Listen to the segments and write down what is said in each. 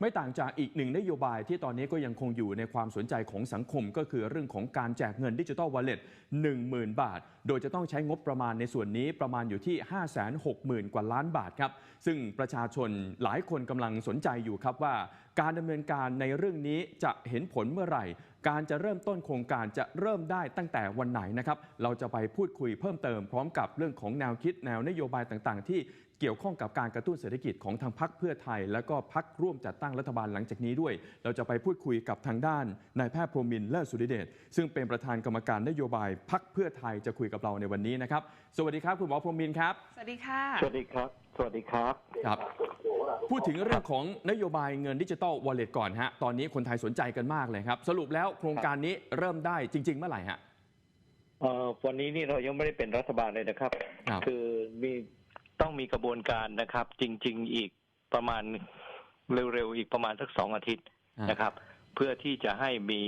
ไม่ต่างจากอีกหนึ่งนโยบายที่ตอนนี้ก็ยังคงอยู่ในความสนใจของสังคม ก็คือเรื่องของการแจกเงินดิจิทัลวอลเล็ต10,000บาท โดยจะต้องใช้งบประมาณในส่วนนี้ประมาณอยู่ที่ 560,000 กว่าล้านบาทครับ ซึ่งประชาชนหลายคนกำลังสนใจอยู่ครับว่า การดำเนินการในเรื่องนี้จะเห็นผลเมื่อไหร่ การจะเริ่มต้นโครงการจะเริ่มได้ตั้งแต่วันไหนนะครับ เราจะไปพูดคุยเพิ่มเติมพร้อมกับเรื่องของแนวคิดแนวนโยบายต่างๆ ที่ เกี่ยวข้องกับการกระตุ้นเศรษฐกิจของทางพักเพื่อไทย และก็พักร่วมจัดตั้งรัฐบาลหลังจากนี้ด้วย เราจะไปพูดคุยกับทางด้านนายแพทย์พรหมินทร์เลิศสุริเดชซึ่งเป็นประธานกรรมการนโยบายพักเพื่อไทยจะคุยกับเราในวันนี้นะครับ สวัสดีครับคุณหมอพรหมินทร์ครับ สวัสดีค่ะ สวัสดีครับ สวัสดีครับครับพูดถึงเรื่องของนโยบายเงินดิจิตอลวอลเล็ตก่อนฮะตอนนี้คนไทยสนใจกันมากเลยครับ สรุปแล้วโครงการนี้เริ่มได้จริง ๆ เมื่อไหร่ฮะเอ่อวันนี้นี่เรายังไม่ได้เป็นรัฐบาลเลยนะครับครับคือมี ต้องมีกระบวนการนะครับ จริง ๆ อีกประมาณเร็วๆอีกประมาณสักสองอาทิตย์นะครับ เพื่อที่จะให้มี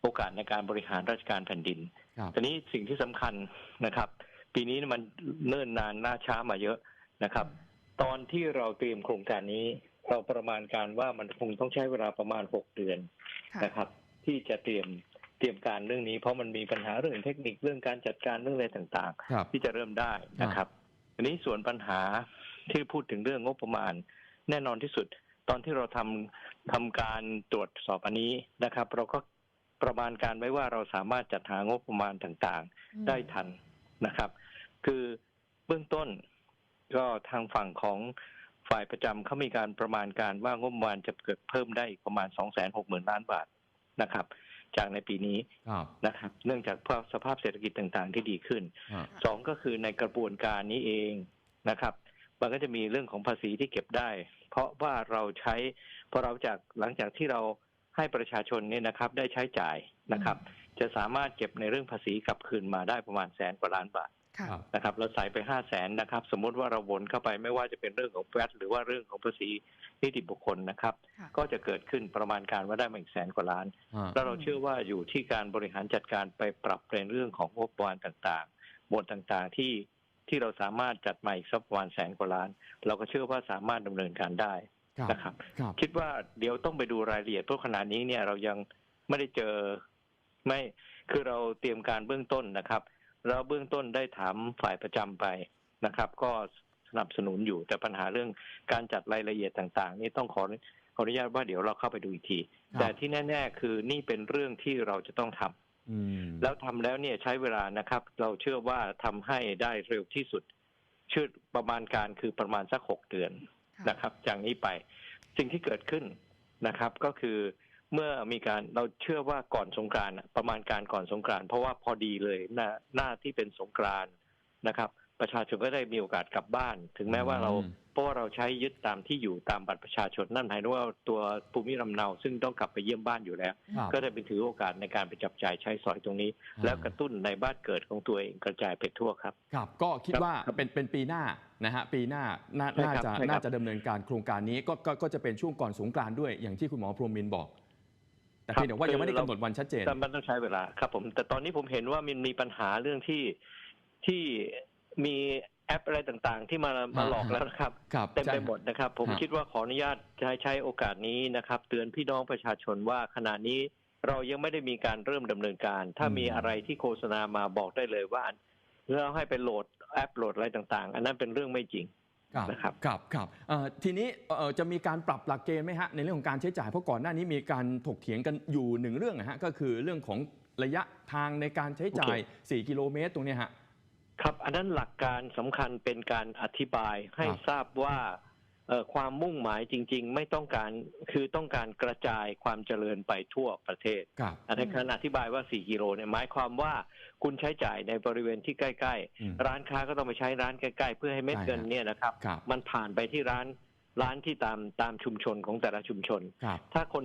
โอกาสในการบริหารราชการแผ่นดินครับทีนี้สิ่งที่สำคัญนะครับ ปีนี้มันเนิ่นนานน่าช้ามาเยอะนะครับ ตอนที่เราเตรียมโครงการนี้ เราประมาณการว่ามันคงต้องใช้เวลาประมาณหกเดือนค่ะนะครับ ที่จะเตรียมเตรียมการเรื่องนี้เพราะมันมีปัญหาเรื่องเทคนิคเรื่องการจัดการเรื่องอะไรต่างครับๆที่จะเริ่มได้นะครับ ทีนี้ส่วนปัญหาที่พูดถึงเรื่องงบประมาณ แน่นอนที่สุด ตอนที่เราทำทำการตรวจสอบอันนี้นะครับ เราก็ประมาณการไว้ว่าเราสามารถจัดหางบประมาณต่างๆ ได้ทันนะครับ คือเบื้องต้นก็ทางฝั่งของฝ่ายประจำเขามีการประมาณการว่างบประมาณจะเกิดเพิ่มได้อีกประมาณ 2 6 0 0 0 0 ล้านบาทนะครับ จากในปีนี้ครับนะครับ เนื่องจากสภาพเศรษฐกิจต่างๆ ที่ดีขึ้นฮะสองก็คือในกระบวนการนี้เองนะครับมันก็จะมีเรื่องของภาษีที่เก็บได้ เพราะว่าเราใช้พอเราจากหลังจากที่เราให้ประชาชนเนี่ยนะครับ ได้ใช้จ่ายนะครับ จะสามารถเก็บในเรื่องภาษีกลับคืนมาได้ประมาณแสนกว่าล้านบาทค่ะครับ นะครับเราใส่ไปห้าแสนนะครับ สมมติว่าเราวนเข้าไปไม่ว่าจะเป็นเรื่องของแวดหรือว่าเรื่องของภาษีนิติบุคคลนะครับค่ะก็จะเกิดขึ้นประมาณการว่าได้มาอีกแสนกว่าล้านฮะแล้วเราเชื่อว่าอยู่ที่การบริหารจัดการไปปรับในเรื่องของงบประมาณต่างๆหมวดต่างๆที่ที่เราสามารถจัดมาอีกสักประมาณแสนกว่าล้าน เราก็เชื่อว่าสามารถดำเนินการได้ครับนะครับครับคิดว่าเดี๋ยวต้องไปดูรายละเอียดเพราะขณะนี้เนี่ยเรายังไม่ได้เจอไม่คือเราเตรียมการเบื้องต้นนะครับ เราเบื้องต้นได้ถามฝ่ายประจำไปนะครับ ก็สนับสนุนอยู่แต่ปัญหาเรื่องการจัดรายละเอียดต่าง ๆ นี่ต้องขอขออนุญาตว่าเดี๋ยวเราเข้าไปดูอีกทีครับแต่ที่แน่ ๆ คือนี่เป็นเรื่องที่เราจะต้องทำอืมแล้วทำแล้วเนี่ยใช้เวลานะครับ เราเชื่อว่าทำให้ได้เร็วที่สุดเชื่อประมาณการคือประมาณสักหกเดือนค่ะนะครับ จากนี้ไป สิ่งที่เกิดขึ้นนะครับ ก็คือ เมื่อมีการเราเชื่อว่าก่อนสงกรานต์อะประมาณการก่อนสงกรานต์เพราะว่าพอดีเลยหน้าหน้าที่เป็นสงกรานต์นะครับ ประชาชนก็ได้มีโอกาสกลับบ้าน ถึงแม้ว่าเราอืมเพราะว่าเราใช้ยึดตามที่อยู่ตามบัตรประชาชนนั่นหมายถึงว่าตัวภูมิลำเนาซึ่งต้องกลับไปเยี่ยมบ้านอยู่แล้วครับก็ได้ไปถือโอกาสในการไปจับจ่ายใช้สอยตรงนี้อ่าแล้วกระตุ้นในบ้านเกิดของตัวเองกระจายไปทั่วครับครับ ก็คิดว่าครับเป็นเป็นปีหน้านะฮะปีหน้าน่าใช่น่าครับจะใช่ครับน่าจะดำเนินการโครงการนี้ก็ก็ก็จะเป็นช่วงก่อนสงกรานต์ด้วยอย่างที่คุณหมอพรหมินทร์บอก แต่เพียงแต่ว่ายังไม่ได้กำหนดวันชัดเจนแต่มันต้องใช้เวลาครับผม แต่ตอนนี้ผมเห็นว่ามันมีปัญหาเรื่องที่ที่มีแอปอะไรต่างๆ ที่มามาหลอกแล้วนะครับครับเต็มไปใช่หมดนะครับ ผมฮะคิดว่าขออนุญาตใช้ใช้โอกาสนี้นะครับ เตือนพี่น้องประชาชนว่าขณะนี้เรายังไม่ได้มีการเริ่มดำเนินการ ถ้ามีอะไรที่โฆษณามาบอกได้เลยว่าเราให้ไปโหลดแอปโหลดอะไรต่าง ๆ อันนั้นเป็นเรื่องไม่จริง ครับนะครับครับครับเอ่อทีนี้เอ่อจะมีการปรับหลักเกณฑ์ไหมฮะในเรื่องของการใช้จ่ายเพราะก่อนหน้านี้มีการถกเถียงกันอยู่หนึ่งเรื่องนะฮะก็คือเรื่องของระยะทางในการใช้จ่าย 4 กิโลเมตรตรงเนี้ยฮะครับ อันนั้นหลักการสำคัญเป็นการอธิบายให้ครับทราบว่าเอ่อ ความมุ่งหมายจริง ๆ ไม่ต้องการคือต้องการกระจายความเจริญไปทั่วประเทศครับอันนี้การอธิบายว่า 4 กิโลเนี่ยหมายความว่าคุณใช้จ่ายในบริเวณที่ใกล้อืมๆร้านค้าก็ต้องไปใช้ร้านใกล้ ๆ เพื่อให้เม็ดใช่ฮะเงินเนี่ยนะครับครับ มันผ่านไปที่ร้านร้านที่ตามตามชุมชนของแต่ละชุมชนครับถ้าคน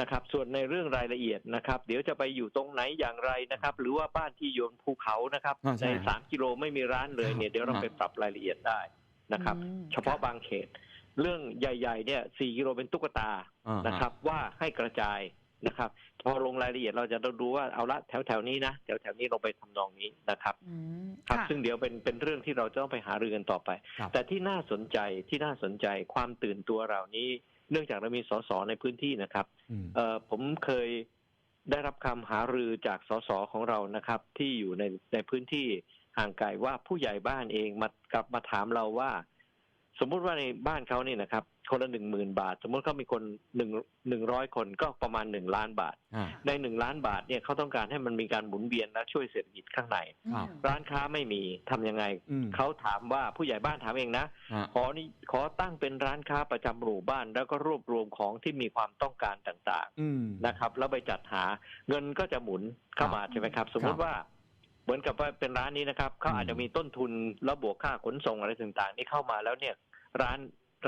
นะครับส่วนในเรื่องรายละเอียดนะครับ เดี๋ยวจะไปอยู่ตรงไหนอย่างไรนะครับ หรือว่าบ้านที่อยู่บนภูเขานะครับอ่าใช่ในสามกิโลไม่มีร้านเลยเนี่ยเดี๋ยวเราอ่าไปปรับรายละเอียดได้นะครับอืมเฉพาะบางเขต เรื่องใหญ่ๆเนี่ยสี่กิโลเป็นตุ๊กตาอ่าฮนะครับ ว่าให้กระจายนะครับ พอลงรายละเอียดเราจะต้องดูว่าเอาละแถวแถวๆนี้นะแถวแถวๆนี้ลงไปทำนองนี้นะครับอืมครับค่ะซึ่งเดี๋ยวเป็นเป็นเรื่องที่เราจะต้องไปหารือกันต่อไปครับแต่ที่น่าสนใจที่น่าสนใจความตื่นตัวเหล่านี้ เนื่องจากเรามีสสในพื้นที่นะครับอืมเอ่อผมเคยได้รับคำหารือจากสสของเรานะครับ ที่อยู่ในในพื้นที่ห่างไกลว่าผู้ใหญ่บ้านเองมากลับมาถามเราว่า สมมุติว่าในบ้านเขานี่นะครับ คนละหนึ่งหมื่นบาท สมมติเขามีคนหนึ่งหนึ่งร้อยคนก็ประมาณหนึ่งล้านบาทอ่าในหนึ่งล้านบาทเนี่ยเขาต้องการให้มันมีการหมุนเวียนและช่วยเศรษฐกิจข้างในครับร้านค้าไม่มีทำยังไงอืมเขาถามว่าผู้ใหญ่บ้านถามเองนะฮะขอนี่ขอตั้งเป็นร้านค้าประจำหมู่บ้าน แล้วก็รวบรวมของที่มีความต้องการต่างอืมๆนะครับ แล้วไปจัดหาเงินก็จะหมุนเข้ามาครับใช่ไหมครับ สมมติว่าเหมือนกับว่าเป็นร้านนี้นะครับเขาอืมอาจจะมีต้นทุนแล้วบวกค่าขนส่งอะไรต่างๆนี่เข้ามาแล้วเนี่ย ร้าน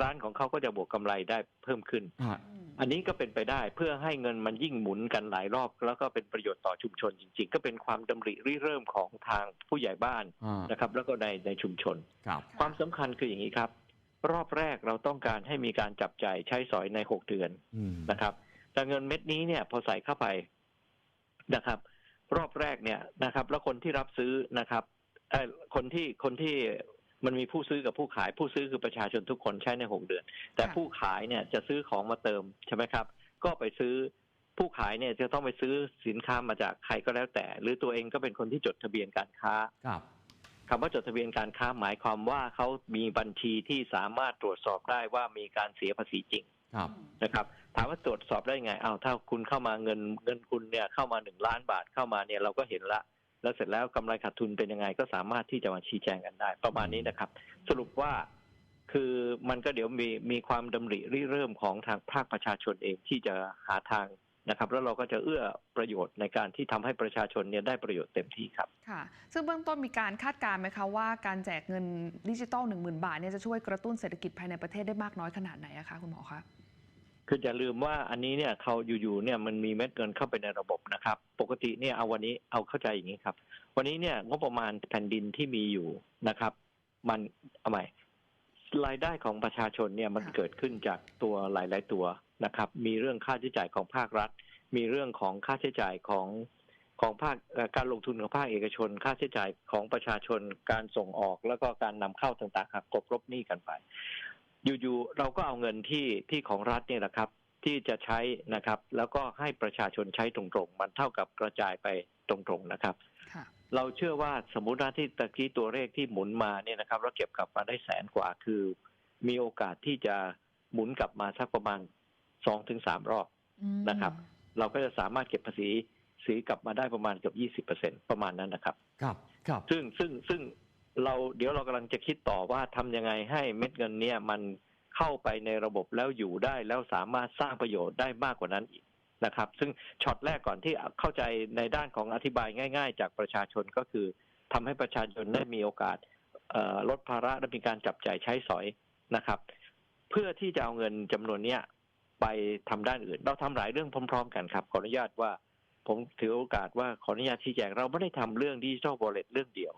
ร้านของเขาก็จะบวกกำไรได้เพิ่มขึ้นฮะอันนี้ก็เป็นไปได้เพื่อให้เงินมันยิ่งหมุนกันหลายรอบ แล้วก็เป็นประโยชน์ต่อชุมชนจริง ๆ ก็เป็นความดำริริเริ่มของทางผู้ใหญ่บ้านอ่านะครับ แล้วก็ในในชุมชนครับความสำคัญคืออย่างนี้ครับ รอบแรกเราต้องการให้มีการจับจ่ายใช้สอยในหกเดือนอืมนะครับ แต่เงินเม็ดนี้เนี่ย พอใส่เข้าไปนะครับ รอบแรกเนี่ยนะครับ แล้วคนที่รับซื้อนะครับเอ่อคนที่คนที่ มันมีผู้ซื้อกับผู้ขายผู้ซื้อคือประชาชนทุกคนใช้ในหกเดือน แต่ค่ะผู้ขายเนี่ยจะซื้อของมาเติมใช่ไหมครับ ก็ไปซื้อผู้ขายเนี่ยจะต้องไปซื้อสินค้ามาจากใครก็แล้วแต่ หรือตัวเองก็เป็นคนที่จดทะเบียนการค้าครับคำว่าจดทะเบียนการค้าหมายความว่าเขามีบัญชีที่สามารถตรวจสอบได้ว่ามีการเสียภาษีจริงครับนะครับ ถามว่าตรวจสอบได้ไงอ้าวถ้าคุณเข้ามาเงินเงินคุณเนี่ยเข้ามาหนึ่งล้านบาทเข้ามาเนี่ยเราก็เห็นละ แล้วเสร็จแล้วกำไรขาดทุนเป็นยังไงก็สามารถที่จะมาชี้แจงกันได้ ประมาณนี้นะครับ สรุปว่าคือมันก็เดี๋ยวมีมีความดำริริเริ่มของทางภาคประชาชนเองที่จะหาทางนะครับ แล้วเราก็จะเอื้อประโยชน์ในการที่ทำให้ประชาชนเนี่ยได้ประโยชน์เต็มที่ครับค่ะ ซึ่งเบื้องต้นมีการคาดการณ์ไหมคะว่าการแจกเงินดิจิตอล1 0,000บาทเนี่ยจะช่วยกระตุ้นเศรษฐกิจภายในประเทศได้มากน้อยขนาดไหนอะคะคุณหมอคะ คืออย่าลืมว่าอันนี้เนี่ยเขาอยู่ๆเนี่ยมันมีเม็ดเงินเข้าไปในระบบนะครับ ปกติเนี่ยเอาวันนี้เอาเข้าใจอย่างนี้ครับ วันนี้เนี่ยงบประมาณแผ่นดินที่มีอยู่นะครับ มันเอาใหม่รายได้ของประชาชนเนี่ยมันเกิดขึ้นจากตัวหลาย ๆ ตัวนะครับ มีเรื่องค่าใช้จ่ายของภาครัฐ มีเรื่องของค่าใช้จ่ายของของภาคการลงทุนของภาคเอกชน ค่าใช้จ่ายของประชาชนการส่งออกแล้วก็การนำเข้าต่างๆครับกบลบหนี้กันไป อยู่ๆเราก็เอาเงินที่ที่ของรัฐเนี่ยแหละครับ ที่จะใช้นะครับ แล้วก็ให้ประชาชนใช้ตรงๆ มันเท่ากับกระจายไปตรงๆนะครับค่ะเราเชื่อว่าสมมุติว่าที่ตะกี้ตัวเลขที่หมุนมาเนี่ยนะครับเราเก็บกลับมาได้แสนกว่าคือ มีโอกาสที่จะหมุนกลับมาสักประมาณสองถึงสามรอบอืมนะครับ เราก็จะสามารถเก็บภาษีสีกลับมาได้ประมาณเกือบยี่สิบเปอร์เซ็นประมาณนั้นนะครับ ครับ ครับ ซึ่งซึ่งซึ่ง เราเดี๋ยวเรากำลังจะคิดต่อว่าทำยังไงให้เม็ดเงินเนี่ยมันเข้าไปในระบบแล้วอยู่ได้แล้วสามารถสร้างประโยชน์ได้มากกว่านั้นอีกนะครับ ซึ่งช็อตแรกก่อนที่เข้าใจในด้านของอธิบายง่าย ๆ จากประชาชนก็คือทำให้ประชาชนได้มีโอกาสลดภาระและมีการจับใจ่ายใช้สอยนะครับ เพื่อที่จะเอาเงินจำนวนเนี้ยไปทำด้านอื่น เราทำหลายเรื่องพร้อม ๆ กันครับขออนุญาตว่าผมถือโอกาสว่าขออนุญาตชี้แจงเราไม่ได้ทำเรื่องดิจิทัลวอลเลตเรื่องเดียว